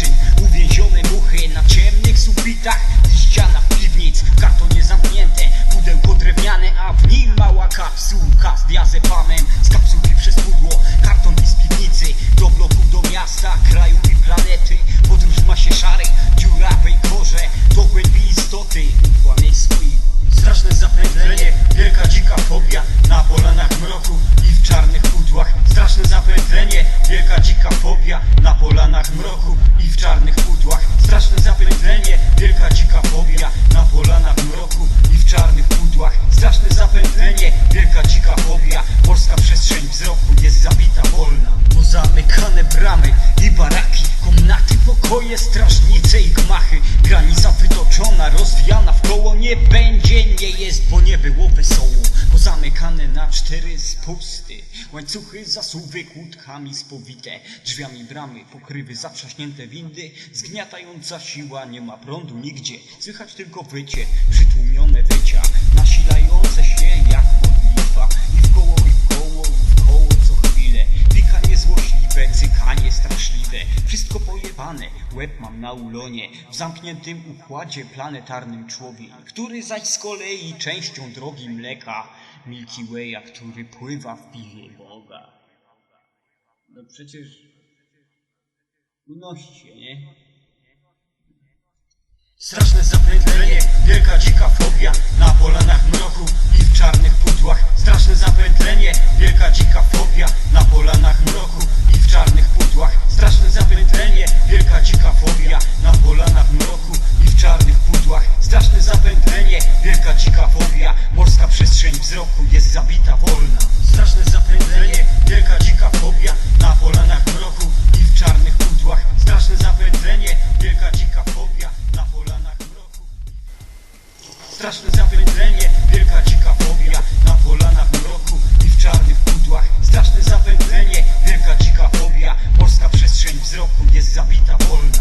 pajęczyn uwięzione muchy Na ciemnych sufitach i ścianach piwnic kartonie zamknięte pudełko drewniane A w nim mała kapsułka z diazepamem. Z kapsułki przez pudło, karton i z piwnicy Do bloków, do miasta, kraju i planety. Podróż w masie szarej, dziurawej korze Do głębi istoty, uchłanej swoich Straszne zapętlenie, wielka dzika fobia Na polanach mroku i w czarnych pudłach. Straszne zapętlenie, wielka dzika fobia Na polanach pokoje, strażnice i gmachy Granica wytoczona, rozwijana w koło. Nie będzie, nie jest, bo nie było wesoło Pozamykane na cztery spusty. Łańcuchy, zasuwy, kłódkami spowite Drzwiami bramy, pokrywy, zatrzaśnięte windy. Zgniatająca siła, nie ma prądu nigdzie Słychać tylko wycie, przytłumione wycia Pojebane, łeb mam na ulonie W zamkniętym układzie planetarnym człowiek Który zaś z kolei częścią drogi mleka Milky Way'a, który pływa w piwie Boga No przecież unosi się, nie? Straszne zapętlenie, wielka dzika fobia Na polanach mroku zapętlenie, wielka dzika fobia. Morska przestrzeń wzroku jest zabita wolna. Straszne zapętlenie, wielka dzika fobia. Na polanach mroku i w czarnych pudłach. Straszne zapętlenie, wielka dzika fobia. Na polanach mroku. Straszne zapętlenie, wielka dzika fobia. Na polanach mroku i w czarnych pudłach. Straszne zapętlenie, wielka dzika fobia. Morska przestrzeń wzroku jest zabita wolna.